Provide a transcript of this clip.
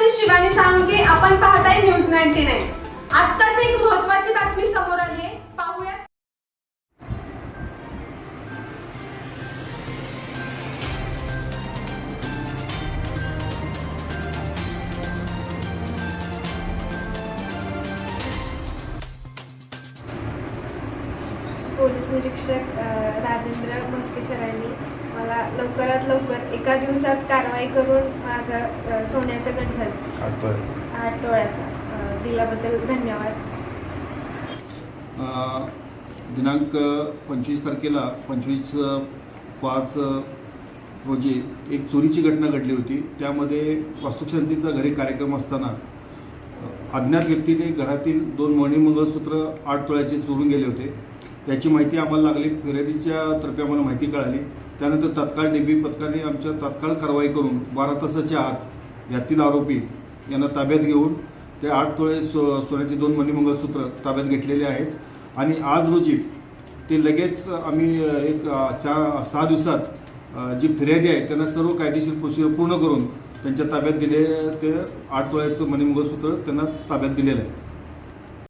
मी शिवानी सांगे आपण पाहताय न्यूज नाईन्टी नाईन. आत्ताच एक महत्वाची बातमी समोर आली आहे पाहूया. पोलीस निरीक्षक राजेंद्र मस्के सरांनी मला लवकरात लवकर एका दिवसात कारवाई करून माझं सोन्याचं गंठन आठ तोळ्याचा दिल्याबद्दल धन्यवाद. दिनांक पंचवीस तारखेला पंचवीस पाच रोजी एक चोरीची घटना घडली होती. त्यामध्ये वास्तुशांतीचा घरी कार्यक्रम असताना अज्ञात व्यक्तीने घरातील दोन मणी मंगळसूत्र आठ तोळ्याचे चोरून गेले होते. याची माहिती आम्हाला लागली फिर्यादीच्या तर्फे आम्हाला माहिती कळाली. त्यानंतर तत्काळ डीबी पथकाने आमच्या तत्काळ कारवाई करून बारा तासाच्या आत यातील आरोपी यांना ताब्यात घेऊन ते आठ तोळे सो सोन्याचे दोन मणी मंगळसूत्र ताब्यात घेतलेले आहेत. आणि आज रोजी ते लगेच आम्ही एक चार सहा दिवसात जी फिर्यादी आहे त्यांना सर्व कायदेशीर प्रोसिजर पूर्ण करून त्यांच्या ताब्यात दिले ते आठ तोळ्याचं मणिमंगळसूत्र त्यांना ताब्यात दिलेलं आहे.